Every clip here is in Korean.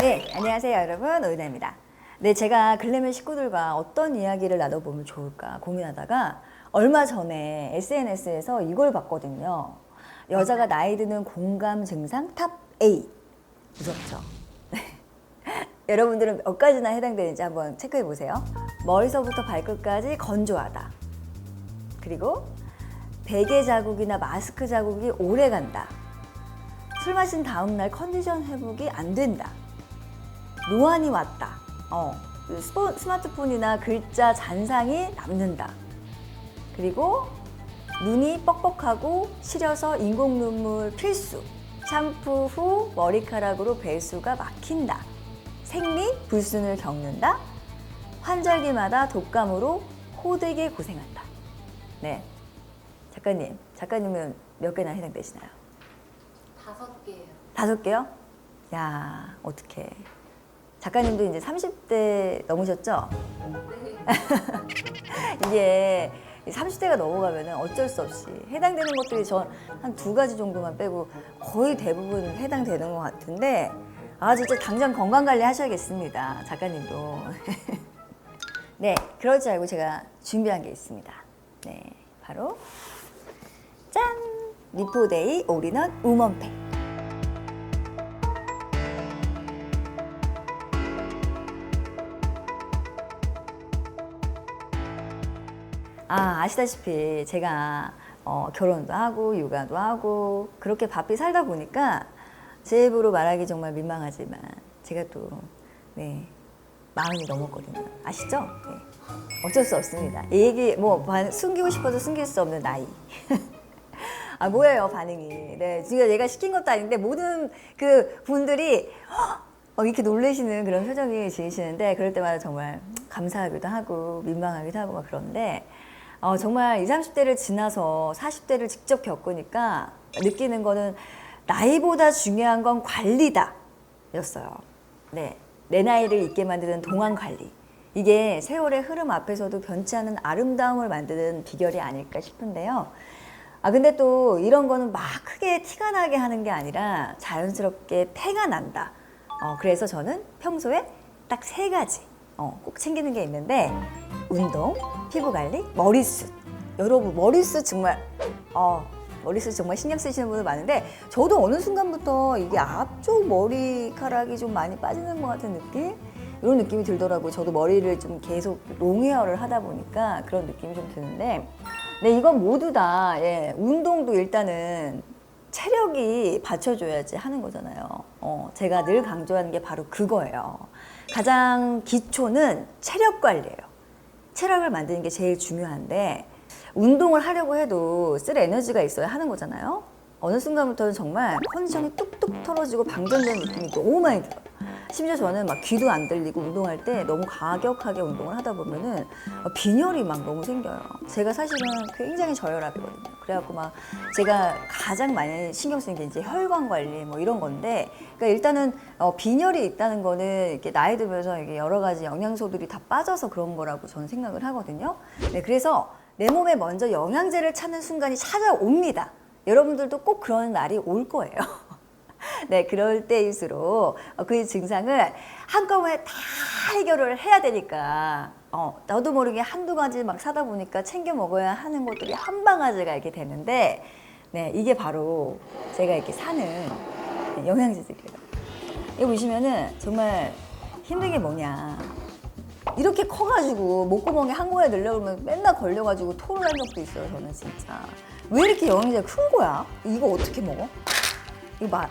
네, 안녕하세요 여러분 오윤아입니다. 네, 제가 글래멜 식구들과 어떤 이야기를 나눠보면 좋을까 고민하다가 얼마 전에 SNS에서 이걸 봤거든요. 여자가 나이 드는 공감 증상 탑 A 무섭죠? 네. 여러분들은 몇 가지나 해당되는지 한번 체크해 보세요. 머리서부터 발끝까지 건조하다. 그리고 베개 자국이나 마스크 자국이 오래 간다. 술 마신 다음날 컨디션 회복이 안 된다. 노안이 왔다. 어, 그 스포- 스마트폰이나 글자 잔상이 남는다. 그리고 눈이 뻑뻑하고 시려서 인공 눈물 필수. 샴푸 후 머리카락으로 배수가 막힌다. 생리 불순을 겪는다. 환절기마다 독감으로 호되게 고생한다. 네. 작가님, 작가님은 몇 개나 해당되시나요? 다섯 개예요. 다섯 개요? 야, 어떡해. 작가님도 이제 30대 넘으셨죠? 이게 30대가 넘어가면 어쩔 수 없이 해당되는 것들이 전 한 두 가지 정도만 빼고 거의 대부분 해당되는 것 같은데 아 진짜 당장 건강 관리 하셔야겠습니다 작가님도. 네 그러지 알고 제가 준비한 게 있습니다. 네 바로 짠! 리포데이 올인원 우먼팩 아, 아시다시피 제가 어, 결혼도 하고 육아도 하고 그렇게 바삐 살다 보니까 제 입으로 말하기 정말 민망하지만 제가 또 네, 마흔이 넘었거든요. 아시죠? 네. 어쩔 수 없습니다. 이 얘기 뭐 반- 숨기고 싶어도 숨길 수 없는 나이. 아 뭐예요 반응이? 네, 지금 얘가 시킨 것도 아닌데 모든 그 분들이 어, 이렇게 놀라시는 그런 표정이 지으시는데 그럴 때마다 정말 감사하기도 하고 민망하기도 하고 막 그런데 어, 정말 20, 30대를 지나서 40대를 직접 겪으니까 느끼는 거는 나이보다 중요한 건 관리다 였어요. 네. 내 나이를 있게 만드는 동안 관리. 이게 세월의 흐름 앞에서도 변치 않은 아름다움을 만드는 비결이 아닐까 싶은데요. 아, 근데 또 이런 거는 막 크게 티가 나게 하는 게 아니라 자연스럽게 태가 난다. 어, 그래서 저는 평소에 딱 세 가지 어, 꼭 챙기는 게 있는데 운동, 피부 관리, 머리숱. 여러분 머리숱 정말 어, 머리숱 정말 신경 쓰시는 분들 많은데 저도 어느 순간부터 이게 앞쪽 머리카락이 좀 많이 빠지는 것 같은 느낌? 이런 느낌이 들더라고요. 저도 머리를 좀 계속 롱헤어를 하다 보니까 그런 느낌이 좀 드는데 네, 이건 모두 다 예, 운동도 일단은 체력이 받쳐줘야지 하는 거잖아요. 어, 제가 늘 강조하는 게 바로 그거예요. 가장 기초는 체력 관리예요. 체력을 만드는 게 제일 중요한데 운동을 하려고 해도 쓸 에너지가 있어야 하는 거잖아요. 어느 순간부터는 정말 컨디션이 뚝뚝 떨어지고 방전되는 느낌이 너무 많이 들어요. 심지어 저는 막 귀도 안 들리고 운동할 때 너무 과격하게 운동을 하다 보면은 빈혈이 막 너무 생겨요. 제가 사실은 굉장히 저혈압이거든요. 그래갖고 막 제가 가장 많이 신경 쓰는 게 이제 혈관 관리 뭐 이런 건데, 그러니까 일단은 어, 빈혈이 있다는 거는 이렇게 나이 들면서 이게 여러 가지 영양소들이 다 빠져서 그런 거라고 저는 생각을 하거든요. 네, 그래서 내 몸에 먼저 영양제를 찾는 순간이 찾아옵니다. 여러분들도 꼭 그런 날이 올 거예요. 네, 그럴 때일수록 어, 그 증상을 한꺼번에 다 해결을 해야 되니까 어, 나도 모르게 한두 가지 막 사다 보니까 챙겨 먹어야 하는 것들이 한 방아지가 이렇게 되는데 네, 이게 바로 제가 이렇게 사는 네, 영양제들이에요. 이거 보시면은 정말 힘든 게 뭐냐. 이렇게 커가지고 목구멍에 항문에 늘려오면 맨날 걸려가지고 토를 한 적도 있어요, 저는 진짜. 왜 이렇게 영양제가 큰 거야? 이거 어떻게 먹어? 이거 말,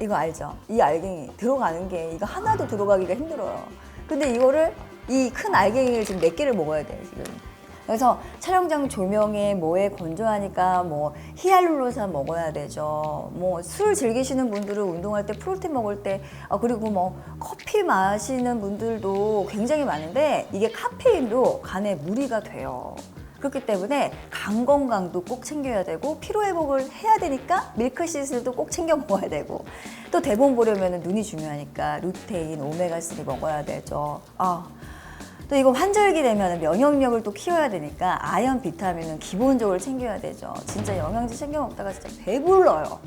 이거 알죠? 이 알갱이 들어가는 게 이거 하나도 들어가기가 힘들어요. 근데 이거를 이 큰 알갱이를 지금 네 개를 먹어야 돼 지금. 그래서 촬영장 조명에 뭐에 건조하니까 뭐 히알루론산 먹어야 되죠. 뭐 술 즐기시는 분들은 운동할 때 프로틴 먹을 때 아, 그리고 뭐 커피 마시는 분들도 굉장히 많은데 이게 카페인도 간에 무리가 돼요. 그렇기 때문에 간 건강도 꼭 챙겨야 되고 피로 회복을 해야 되니까 밀크시슬도 꼭 챙겨 먹어야 되고 또 대본 보려면 눈이 중요하니까 루테인, 오메가 3 먹어야 되죠. 아. 또 이거 환절기 되면 면역력을 또 키워야 되니까 아연 비타민은 기본적으로 챙겨야 되죠. 진짜 영양제 챙겨 먹다가 진짜 배불러요.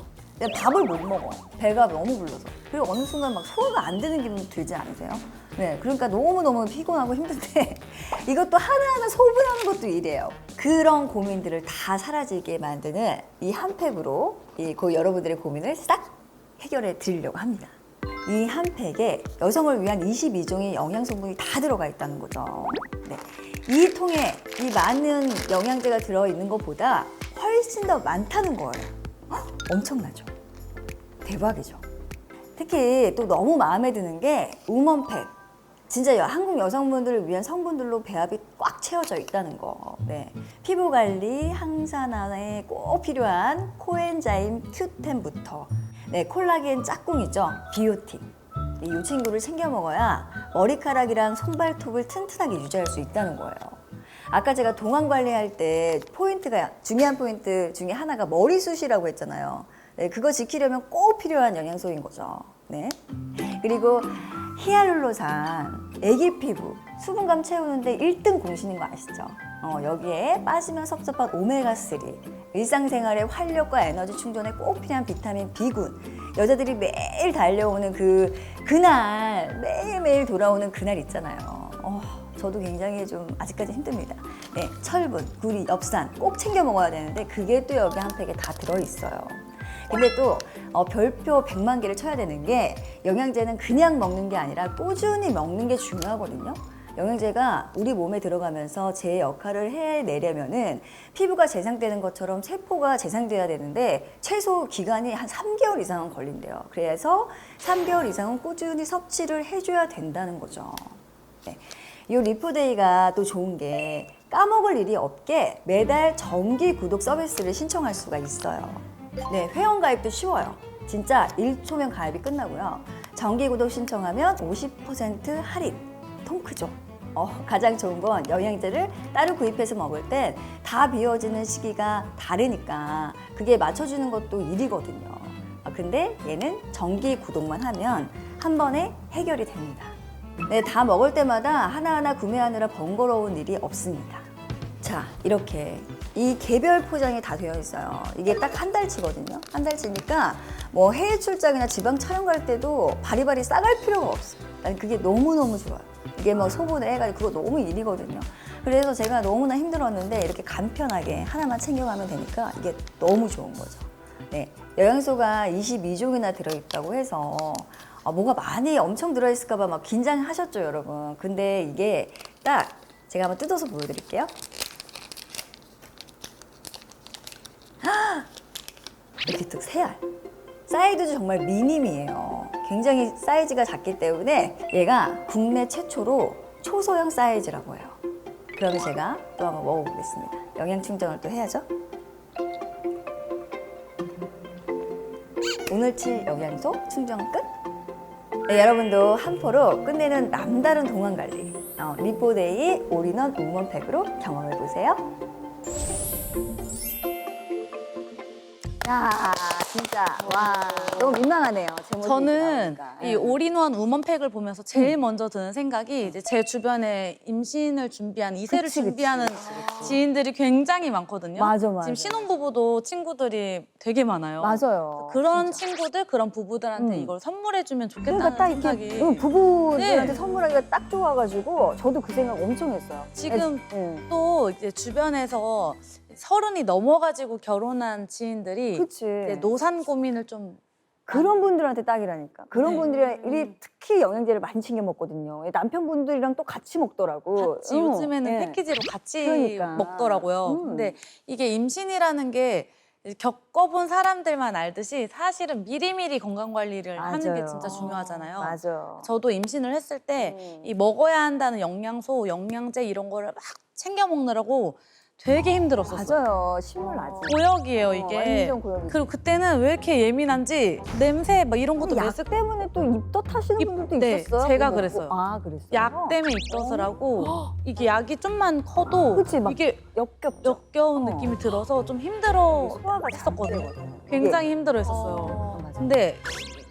밥을 못 먹어. 배가 너무 불러서. 그리고 어느 순간 막 소화가 안 되는 기분 들지 않으세요? 네, 그러니까 너무너무 피곤하고 힘든데 이것도 하나하나 소분하는 것도 일이에요. 그런 고민들을 다 사라지게 만드는 이 한 팩으로 이 그 여러분들의 고민을 싹 해결해 드리려고 합니다. 이 한 팩에 여성을 위한 22종의 영양 성분이 다 들어가 있다는 거죠. 네. 이 통에 이 많은 영양제가 들어 있는 것보다 훨씬 더 많다는 거예요. 헉, 엄청나죠? 대박이죠. 특히 또 너무 마음에 드는 게 우먼팩. 진짜 여- 한국 여성분들을 위한 성분들로 배합이 꽉 채워져 있다는 거. 네. 피부 관리, 항산화에 꼭 필요한 코엔자임 Q10부터 네, 콜라겐 짝꿍이죠. 비오틴. 이, 이 친구를 챙겨 먹어야 머리카락이랑 손발톱을 튼튼하게 유지할 수 있다는 거예요. 아까 제가 동안 관리할 때 포인트가 중요한 포인트 중에 하나가 머리숱이라고 했잖아요. 네, 그거 지키려면 꼭 필요한 영양소인 거죠. 네. 그리고 히알룰로산, 애기 피부, 수분감 채우는데 1등 공신인 거 아시죠? 어, 여기에 빠지면 섭섭한 오메가3, 일상생활의 활력과 에너지 충전에 꼭 필요한 비타민 B군, 여자들이 매일 달려오는 그, 그날, 매일매일 돌아오는 그날 있잖아요. 어, 저도 굉장히 좀 아직까지 힘듭니다. 네, 철분, 구리, 엽산 꼭 챙겨 먹어야 되는데 그게 또 여기 한 팩에 다 들어있어요. 근데 또 어, 별표 100만 개를 쳐야 되는 게 영양제는 그냥 먹는 게 아니라 꾸준히 먹는 게 중요하거든요. 영양제가 우리 몸에 들어가면서 제 역할을 해내려면은 피부가 재생되는 것처럼 세포가 재생돼야 되는데 최소 기간이 한 3개월 이상은 걸린대요. 그래서 3개월 이상은 꾸준히 섭취를 해줘야 된다는 거죠. 네. 이 리프데이가 또 좋은 게 까먹을 일이 없게 매달 정기 구독 서비스를 신청할 수가 있어요. 네, 회원 가입도 쉬워요. 진짜 1초면 가입이 끝나고요. 정기 구독 신청하면 50% 할인. 통 크죠? 어, 가장 좋은 건 영양제를 따로 구입해서 먹을 땐다 비워지는 시기가 다르니까 그게 맞춰주는 것도 일이거든요. 아, 근데 얘는 정기 구독만 하면 한 번에 해결이 됩니다. 네, 다 먹을 때마다 하나하나 구매하느라 번거로운 일이 없습니다. 자, 이렇게 이 개별 포장이 다 되어 있어요. 이게 딱 한 달치거든요. 한 달치니까 뭐 해외 출장이나 지방 촬영 갈 때도 바리바리 싸갈 필요가 없어요. 난 그게 너무너무 좋아요. 이게 뭐 소분을 해가지고 그거 너무 일이거든요. 그래서 제가 너무나 힘들었는데 이렇게 간편하게 하나만 챙겨가면 되니까 이게 너무 좋은 거죠. 네, 영양소가 22종이나 들어있다고 해서 아, 뭐가 많이 엄청 들어있을까봐 막 긴장하셨죠, 여러분. 근데 이게 딱 제가 한번 뜯어서 보여드릴게요. 이렇게 딱 세알. 사이즈도 정말 미님이에요. 굉장히 사이즈가 작기 때문에 얘가 국내 최초로 초소형 사이즈라고 해요. 그러면 제가 또 한번 먹어보겠습니다. 영양 충전을 또 해야죠. 오늘 칠 영양소 충전 끝. 네, 여러분도 한 포로 끝내는 남다른 동안 관리. 어, 리포데이 올인원 우먼팩으로 경험해 보세요. 야, 진짜 와 너무 민망하네요. 제 저는 나오니까. 이 예. 올인원 우먼팩을 보면서 제일 먼저 드는 생각이 이제 제 주변에 임신을 준비한 이세를 그치, 그치, 준비하는. 지인들이 굉장히 많거든요. 맞아, 맞아. 지금 신혼부부도 친구들이 되게 많아요. 맞아요. 그런. 친구들, 그런 부부들한테 음. 이걸 선물해주면 좋겠다는 그러니까 딱 생각이 이렇게 응, 부부들한테 네. 선물하기가 딱 좋아가지고 저도 그 생각 엄청 했어요. 지금 응. 또 이제 주변에서 서른이 넘어가지고 결혼한 지인들이 그치. 이제 노산 고민을 좀 그런 분들한테 딱이라니까. 그런 네. 분들이 특히 영양제를 많이 챙겨 먹거든요. 남편분들이랑 또 같이 먹더라고. 같이 응, 요즘에는 예. 패키지로 같이 그러니까. 먹더라고요. 음. 근데 이게 임신이라는 게 겪어본 사람들만 알듯이 사실은 미리미리 건강 관리를 하는 게 맞아요. 진짜 중요하잖아요. 맞아. 저도 임신을 했을 때 음. 이 먹어야 한다는 영양소, 영양제 이런 거를 막 챙겨 먹느라고 되게 힘들었었어요. 맞아요. 신물 나지. 고역이에요 어, 이게. 완전 고역이지. 그리고 그때는 왜 이렇게 예민한지 냄새 막 이런 것도 약 메스 때문에 또 입덧 하시는 입- 분들도 네, 있었어요. 제가 그거 그랬어요. 아, 그랬어요. 약 때문에 입덧을 하고 이게 약이 좀만 커도 그치, 막 이게 역겹죠. 역겨운 어. 느낌이 들어서 좀 힘들어 소화가 잘 했었거든요. 되거든요. 굉장히 힘들어했었어요. 어, 맞아. 근데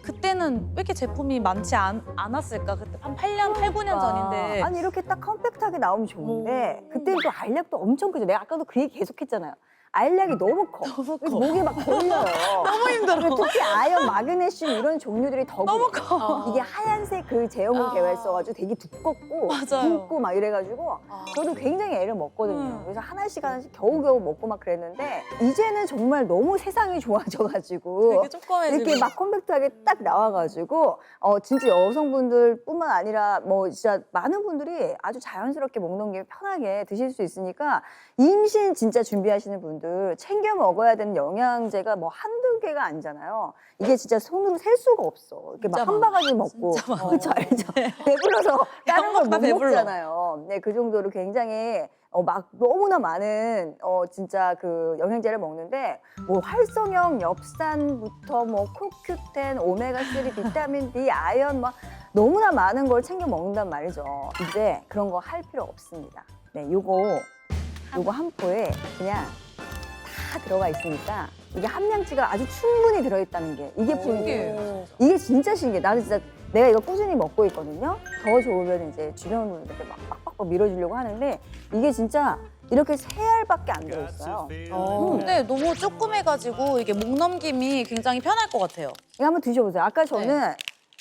그때는 왜 이렇게 제품이 많지 않, 않았을까? 그때 한 8년, 8, 9년 전인데 아니 이렇게 딱 컴팩트하게 나오면 좋은데 어. 그때는 또 알약도 엄청 크죠. 내가 아까도 그 얘기 계속했잖아요. 알약이 너무 커. 너무 그래서 커. 목이 막 걸려요. 너무 힘들어. 특히 아연, 마그네슘 이런 종류들이 더 너무. 커. 이게 하얀색 그 제형을 아. 개발 써가지고 되게 두껍고 맞아요. 굵고 막 이래가지고 저도 굉장히 애를 먹거든요. 음. 그래서 하나씩 하나씩 겨우겨우 먹고 막 그랬는데 이제는 정말 너무 세상이 좋아져가지고 되게 조그매지고. 이렇게 막 컴팩트하게 딱 나와가지고 어 진짜 여성분들뿐만 아니라 뭐 진짜 많은 분들이 아주 자연스럽게 먹는 게 편하게 드실 수 있으니까 임신 진짜 준비하시는 분들 챙겨 먹어야 되는 영양제가 뭐 한두 개가 아니잖아요. 이게 진짜 손으로 셀 수가 없어. 이렇게 막 한. 바가지 먹고. 그렇죠 알죠. 배불러서 다른 걸 먹다 못 배불러. 먹잖아요. 네, 그 정도로 굉장히 어, 막 너무나 많은 어, 진짜 그 영양제를 먹는데 뭐 활성형 엽산부터 뭐 코큐텐, 오메가3, 비타민 D, 아연 막 너무나 많은 걸 챙겨 먹는단 말이죠. 이제 그런 거 할 필요 없습니다. 네, 요거 요거 한 포에 그냥 다 들어가 있으니까 이게 함량치가 아주 충분히 들어있다는 게 이게 포인트예요. 이게 진짜 신기해. 나는 진짜 내가 이거 꾸준히 먹고 있거든요. 더 좋으면 이제 주변 분들한테 막 빡빡 밀어주려고 하는데 이게 진짜 이렇게 세 알밖에 안 들어있어요. 어, 근데 너무 조그매가지고 이게 목 넘김이 굉장히 편할 것 같아요. 이거 한번 드셔보세요. 아까 저는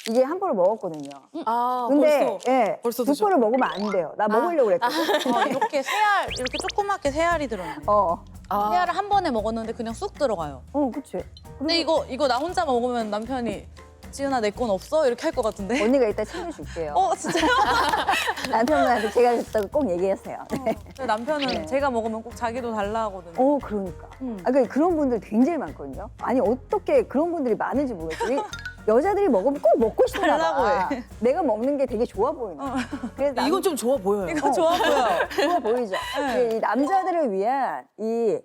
이게 한 포를 먹었거든요. 아, 근데 벌써. 예, 벌써 두 드셔. 포를 먹으면 안 돼요. 나 먹으려고 그랬거든. 어, 이렇게 세 알, 이렇게 조그맣게 세 알이 들어있네. 어, 아. 세 알을 한 번에 먹었는데 그냥 쑥 들어가요. 어, 그치. 근데 이거 이거 나 혼자 먹으면 남편이 지은아 내 건 없어 이렇게 할 것 같은데. 언니가 이따 챙겨줄게요. 어 진짜요? 남편분한테 제가 줬다고 꼭 얘기하세요. 네. 근데 남편은 네. 제가 먹으면 꼭 자기도 달라 하거든요. 어, 그러니까. 음. 아, 그 그런 분들 굉장히 많거든요. 아니 어떻게 그런 분들이 많은지 모르겠어요. 이 여자들이 먹으면 꼭 먹고 싶나 달라고 봐. 해. 내가 먹는 게 되게 좋아 보이는. 거야. 그래서 남, 이건 좀 좋아 보여요. 이거 좋아 보여. 좋아 보이죠. 네. 이 남자들을 위한 이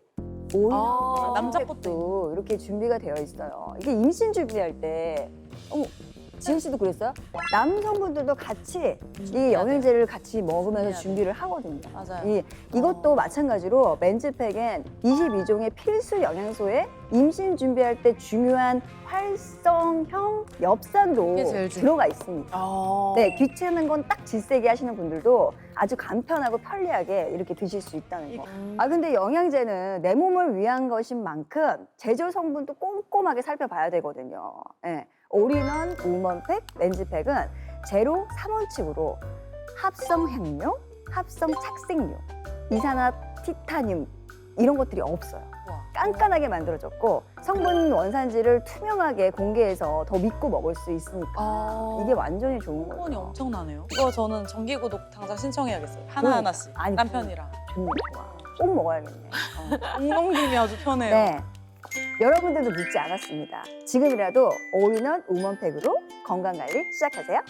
오일 아, 남자 것도 이렇게 준비가 되어 있어요. 이게 임신 준비할 때, 어머, 지은 씨도 그랬어요? 남성분들도 같이 이 영양제를 같이 먹으면서. 준비를 하거든요. 맞아요. 이, 이것도 마찬가지로 맨즈팩엔 22종의 필수 영양소에 임신 준비할 때 중요한 활성형 엽산도 제일. 들어가 있습니다. 아. 네, 귀찮은 건 딱 질세게 하시는 분들도 아주 간편하고 편리하게 이렇게 드실 수 있다는 거. 아 근데 영양제는 내 몸을 위한 것인 만큼 제조 성분도 꼼꼼하게 살펴봐야 되거든요. 예. 올인원 우먼팩, 렌즈팩은 제로 3원칙으로 합성 향료, 합성 착색료, 이산화 티타늄 이런 것들이 없어요. 깐깐하게 만들어졌고 성분 원산지를 투명하게 공개해서 더 믿고 먹을 수 있으니까 아. 이게 완전히 좋은 성분이 거예요. 엄청나네요. 이거 저는 정기 구독 당장 신청해야겠어요. 하나 하나씩. 아니, 남편이랑. 좋은 좋아. 꼭 먹어야겠네. 어. 목 넘김이 아주 편해요. 네. 여러분들도 늦지 않았습니다. 지금이라도 올인원 우먼팩으로 건강관리 시작하세요.